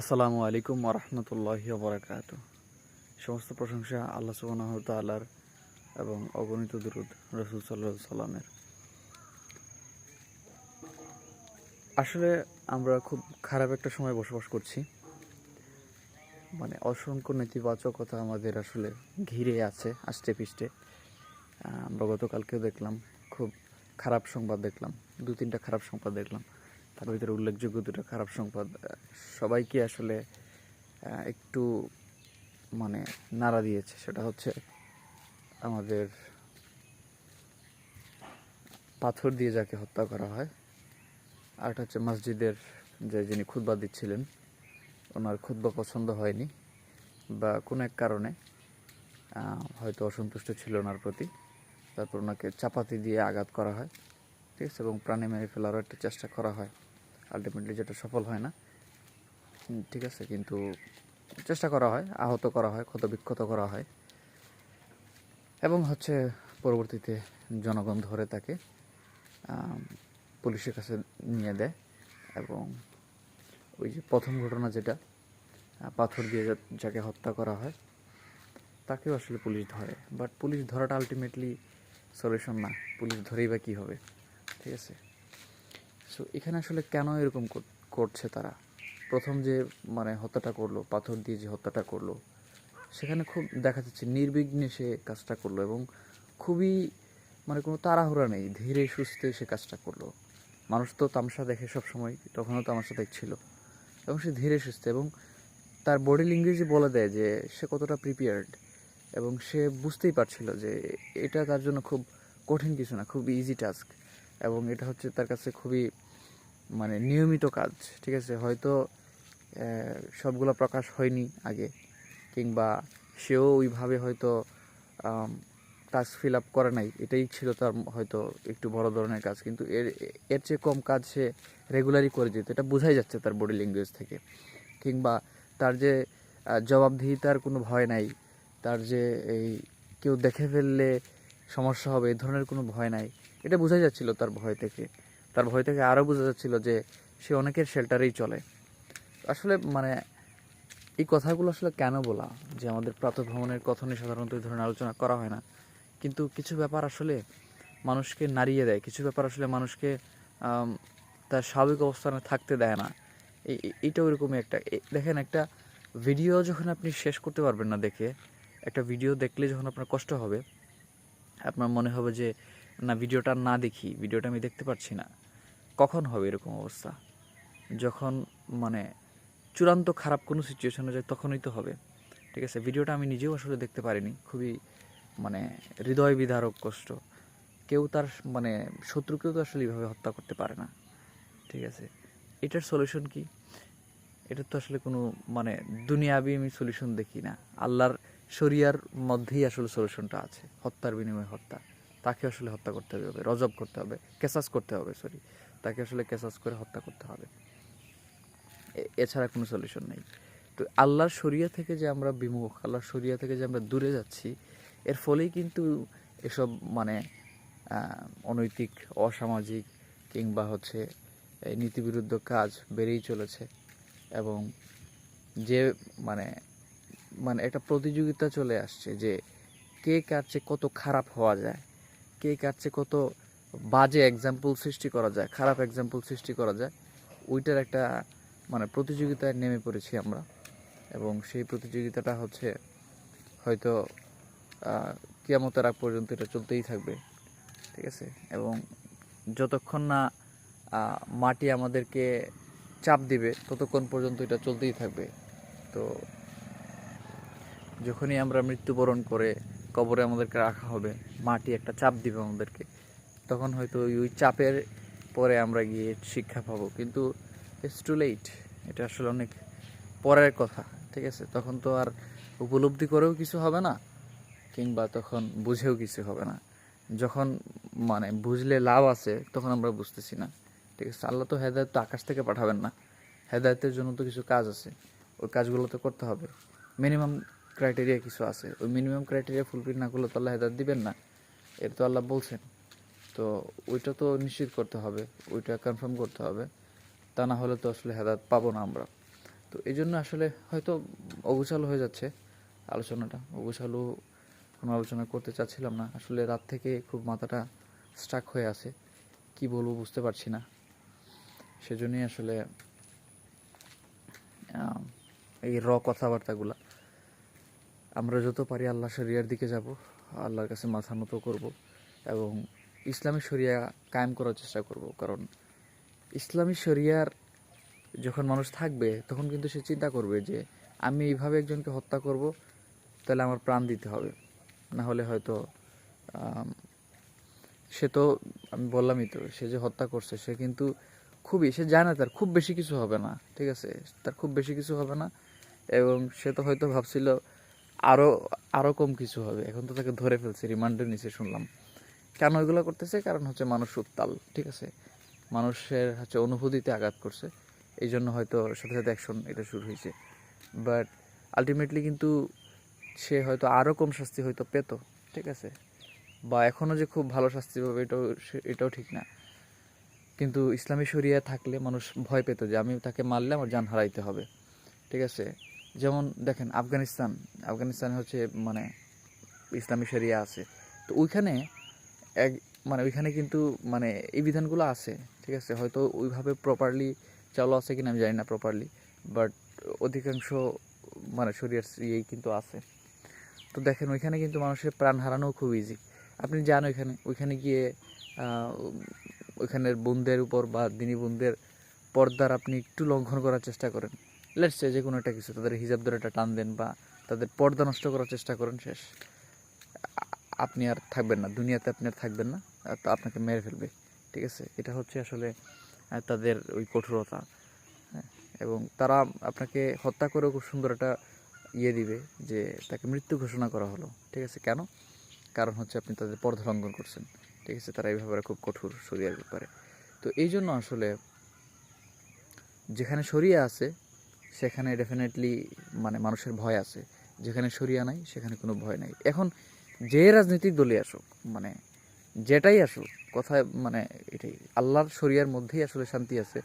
আসসালামু আলাইকুম ওরহমতুল্লাহি বরাকাত সমস্ত প্রশংসা আল্লাহ সুবাহ তাল্লার এবং অগণিত দুরুদ রসুল সাল্লাহ সাল্লামের আসলে আমরা খুব খারাপ একটা সময় বসবাস করছি। মানে অসংখ্য নেতিবাচকতা আমাদের আসলে ঘিরে আছে আষ্টে পিষ্টে। আমরা গতকালকেও দেখলাম, খুব খারাপ সংবাদ দেখলাম দু তিনটা খারাপ সংবাদ দেখলাম। তার ভিতরে উল্লেখযোগ্য দুটো খারাপ সংবাদ সবাইকে আসলে একটু মানে নাড়া দিয়েছে। সেটা হচ্ছে আমাদের পাথর দিয়ে যাকে হত্যা করা হয় আরেকটা হচ্ছে মসজিদের যে যিনি খুতবা দিচ্ছিলেন, ওনার খুতবা পছন্দ হয়নি বা কোনো এক কারণে হয়তো অসন্তুষ্ট ছিল ওনার প্রতি। তারপর ওনাকে চাপাতি দিয়ে আঘাত করা হয়। আছে এবং প্রাণে মেরে ফেলারও একটা চেষ্টা করা হয়। আলটিমেটলি যেটা সফল হয় না। ঠিক আছে, কিন্তু চেষ্টা করা হয়, আহত করা হয়, ক্ষতবিক্ষত করা হয়। এবং হচ্ছে পরবর্তীতে জনগণ ধরে তাকে পুলিশের কাছে নিয়ে দেয় এবং ওই যে প্রথম ঘটনা যেটা পাথর দিয়ে যাকে হত্যা করা হয়, তাকেও আসলে পুলিশ ধরে। বাট পুলিশ ধরাটা আলটিমেটলি সলিউশন না। পুলিশ ধরেই বা কী হবে? ঠিক আছে? সো এখানে আসলে কেন এরকম করছে তারা? প্রথম যে মানে হত্যাটা করল, পাথর দিয়ে যে হত্যাটা করল, সেখানে খুব দেখা যাচ্ছে নির্বিঘ্নে সে কাজটা করল এবং খুবই মানে কোনো তাড়াহুড়া নেই। ধীরে সুস্থে সে কাজটা করল। মানুষ তো তামসা দেখে সব সময় তখনও তামাশা দেখছিল। এবং সে ধীরে সুস্থে এবং তার বডি ল্যাঙ্গুয়েজে বলে দেয় যে, সে কতটা প্রিপেয়ার্ড এবং সে বুঝতেই পারছিল যে, এটা তার জন্য খুব কঠিন কিছু না, খুব ইজি টাস্ক এবং এটা হচ্ছে তার কাছে খুবই মানে নিয়মিত কাজ, ঠিক আছে? হয়তো সবগুলো প্রকাশ হয়নি আগে, কিংবা সেও ওইভাবে হয়তো টাস্ক ফিল আপ করে নাই। এটাই ছিল তার হয়তো একটু বড় ধরনের কাজ, কিন্তু এর এর চেয়ে কম কাজ সে রেগুলারই করে যেত। এটা বোঝাই যাচ্ছে তার বডি ল্যাঙ্গুয়েজ থেকে। কিংবা তার যে জবাবদিহিতার কোনো ভয় নাই, তার যে এই কেউ দেখে ফেললে সমস্যা হবে, এ ধরনের কোনো ভয় নাই। এটা বোঝাই যাচ্ছিল তার ভয় থেকে। তার ভয় থেকে আরও বোঝা যাচ্ছিল যে সে অনেকের শেল্টারেই চলে। আসলে মানে এই কথাগুলো আসলে কেন বলা? যে আমাদের প্রাতঃভ্রমণের কথনে সাধারণত এই ধরনের আলোচনা করা হয় না। কিন্তু কিছু ব্যাপার আসলে মানুষকে নাড়িয়ে দেয়। কিছু ব্যাপার আসলে মানুষকে তার স্বাভাবিক অবস্থানে থাকতে দেয় না। এই এই- এইটা ওইরকমই একটা। দেখেন একটা ভিডিও যখন আপনি শেষ করতে পারবেন না দেখে, একটা ভিডিও দেখলে যখন আপনার কষ্ট হবে, আপনার মনে হবে যে না, ভিডিওটা না দেখি, ভিডিওটা আমি দেখতে পাচ্ছি না। কখন হবে এরকম অবস্থা? যখন মানে চূড়ান্ত খারাপ কোনো সিচুয়েশনে যায়, তখনই তো হবে। ঠিক আছে, ভিডিওটা আমি নিজেও আসলে দেখতে পারিনি। খুবই মানে হৃদয় বিদারক কষ্ট। কেউ তার মানে শত্রুকেও তো আসলে এইভাবে হত্যা করতে পারে না। ঠিক আছে, এটার সলিউশন কি? এটা তো আসলে কোনো মানে দুনিয়াবি আমি সলিউশন দেখি না। আল্লাহর, শরিয়ার মধ্যেই আসলে সলিউশনটা আছে, হত্যার বিনিময়ে হত্যা। তাকে আসলে হত্যা করতে হবে, রজব করতে হবে, কেসাস করতে হবে সরি তাকে আসলে কেসাস করে হত্যা করতে হবে। এছাড়া কোনো সলিউশন নেই। তো আল্লাহর শরিয়া থেকে যে আমরা বিমুখ, আল্লাহর শরিয়া থেকে যে আমরা দূরে যাচ্ছি, এর ফলেই কিন্তু এসব মানে অনৈতিক, অসামাজিক কিংবা হচ্ছে এই নীতিবিরুদ্ধ কাজ বেড়েই চলেছে এবং যে মানে মানে একটা প্রতিযোগিতা চলে আসছে যে কে কার চেয়ে কত খারাপ হওয়া যায়। কে চেয়ে কত বাজে এক্সাম্পল সৃষ্টি করা যায়, খারাপ এক্সাম্পল সৃষ্টি করা যায়, ওইটার একটা মানে প্রতিযোগিতায় নেমে পড়েছি আমরা। এবং সেই প্রতিযোগিতাটা হচ্ছে, হয়তো কিয়ামতের আগ পর্যন্ত এটা চলতেই থাকবে। ঠিক আছে? এবং যতক্ষণ না মাটি আমাদেরকে চাপ দিবে, ততক্ষণ পর্যন্ত এটা চলতেই থাকবে। তো, যখনই আমরা মৃত্যুবরণ করে কবরে আমাদেরকে রাখা হবে, মাটি একটা চাপ দিবে আমাদেরকে। তখন হয়তো ওই চাপের পরে আমরা গিয়ে শিক্ষা পাবো। কিন্তু ইটস টু লেট এটা আসলে অনেক পরের কথা, ঠিক আছে? তখন তো আর উপলব্ধি করেও কিছু হবে না, কিংবা তখন বুঝেও কিছু হবে না। যখন মানে বুঝলে লাভ আছে, তখন আমরা বুঝতেছি না, ঠিক আছে? আল্লাহ তো হেদায়ত তো আকাশ থেকে পাঠাবেন না। হেদায়তের জন্য তো কিছু কাজ আছে। ওই কাজগুলো তো করতে হবে। মিনিমাম ক্রাইটেরিয়া কিছু আছে। ওই মিনিমাম ক্রাইটেরিয়া ফুলফিল না করলে তো আল্লাহ হেদায়ত দিবেন না। এটা তো আল্লাহ বলছেন। তো ওইটা তো নিশ্চিত করতে হবে, ওইটা কনফার্ম করতে হবে। তা না হলে তো আসলে হেদাত পাবো না আমরা। তো এই জন্য আসলে হয়তো অগোছালো হয়ে যাচ্ছে আলোচনাটা। অগোছালো কোনো আলোচনা করতে চাচ্ছিলাম না। আসলে রাত থেকে খুব মাথাটা স্টাক হয়ে আছে। কি বলব বুঝতে পারছি না। সেজন্যই আসলে এই র কথাবার্তাগুলা। আমরা যত পারি আল্লাহ শরিয়ার দিকে যাব, আল্লাহর কাছে মাথা নত করব এবং ইসলামী শরিয়া কায়েম করার চেষ্টা করব। কারণ ইসলামী শরিয়ার যখন মানুষ থাকবে, তখন কিন্তু সে চিন্তা করবে যে, আমি এইভাবে একজনকে হত্যা করব, তাহলে আমার প্রাণ দিতে হবে। না হলে হয়তো সে তো, আমি বললামই তো, সে যে হত্যা করছে, সে কিন্তু খুবই, সে জানে তার খুব বেশি কিছু হবে না, ঠিক আছে? তার খুব বেশি কিছু হবে না এবং সে তো হয়তো ভাবছিল আরও আরও কম কিছু হবে। এখন তো তাকে ধরে ফেলছে রিমান্ডের নিচে শুনলাম। কেন এগুলো করতেছে? কারণ হচ্ছে মানুষ উত্তাল, ঠিক আছে? মানুষের হচ্ছে অনুভূতিতে আঘাত করছে। এই জন্য হয়তো সাথে সাথে অ্যাকশন এটা শুরু হয়েছে। বাট আলটিমেটলি কিন্তু সে হয়তো আরও কম শাস্তি হয়তো পেত, ঠিক আছে? বা এখনও যে খুব ভালো শাস্তি পাবে এটাও এটাও ঠিক না। কিন্তু ইসলামী শরিয়া থাকলে মানুষ ভয় পেত যে আমি তাকে মারলে আমার জান হারাইতে হবে, ঠিক আছে? যেমন দেখেন, আফগানিস্তান। আফগানিস্তানে হচ্ছে মানে ইসলামী শরিয়া আছে। তো ওইখানে এক মানে ওইখানে কিন্তু মানে এই বিধানগুলো আছে, ঠিক আছে? হয়তো ওইভাবে প্রপারলি চালু আছে কিনা আমি জানি না প্রপারলি বাট অধিকাংশ মানে শরীর ইয়েই কিন্তু আছে। তো দেখেন, ওইখানে কিন্তু মানুষের প্রাণ হারানো খুব ইজি আপনি যান ওইখানে ওইখানে গিয়ে ওইখানের বোনদের উপর বা দিনী বোনদের পর্দার আপনি একটু লঙ্ঘন করার চেষ্টা করেন। লেটস যে কোনো একটা কিছু, তাদের হিজাব ধরে একটা টান দেন বা তাদের পর্দা নষ্ট করার চেষ্টা করেন, শেষ। আপনি আর থাকবেন না, দুনিয়াতে আপনি আর থাকবেন না তো আপনাকে মেরে ফেলবে, ঠিক আছে? এটা হচ্ছে আসলে তাদের ওই কঠোরতা হ্যাঁ? এবং তারা আপনাকে হত্যা করেও খুব সুন্দর একটা ইয়ে দিবে যে তাকে মৃত্যু ঘোষণা করা হলো, ঠিক আছে? কেন? কারণ হচ্ছে আপনি তাদের পর্দা লঙ্ঘন করছেন, ঠিক আছে? তারা এই ব্যাপারে খুব কঠোর শরিয়ার ব্যাপারে। তো এই জন্য আসলে যেখানে শরিয়া আছে সেখানে ডেফিনেটলি মানে মানুষের ভয় আছে। যেখানে শরিয়া নাই, সেখানে কোনো ভয় নাই। এখন যে রাজনৈতিক দলই আসুক মানে যেটাই আসুক কথায় মানে এটাই, আল্লাহর শরিয়ার মধ্যেই আসলে শান্তি আছে,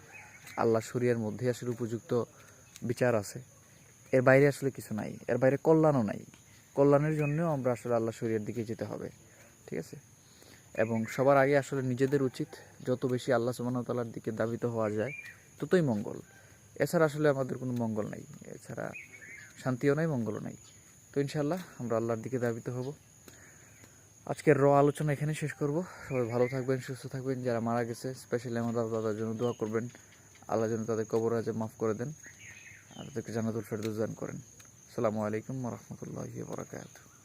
আল্লাহর শরিয়ার মধ্যেই আসলে উপযুক্ত বিচার আছে। এর বাইরে আসলে কিছু নাই, এর বাইরে কল্যাণও নাই। কল্যাণের জন্যও আমরা আসলে আল্লাহ শরিয়ার দিকে যেতে হবে, ঠিক আছে? এবং সবার আগে আসলে নিজেদের উচিত, যত বেশি আল্লাহ সুবাহতালার দিকে দাবিত হওয়া যায়, ততই মঙ্গল। এছাড়া আসলে আমাদের কোনো মঙ্গল নাই। এছাড়া শান্তিও নাই, মঙ্গলও নাই। তো ইনশাল্লাহ আমরা আল্লাহর দিকে দাবিত হব। আজকের র আলোচনা এখানে শেষ করব। সবাই ভালো থাকবেন, সুস্থ থাকবেন। যারা মারা গেছে স্পেশালি আমার দাদা দাদার জন্য দোয়া করবেন। আল্লাহ যেন তাদের কবর আজে মাফ করে দেন। আর তাদেরকে জান্নাতুল ফেরদৌস দান করেন। আসসালামু আলাইকুম রহমতুল্লাহি বরাকাতুহ।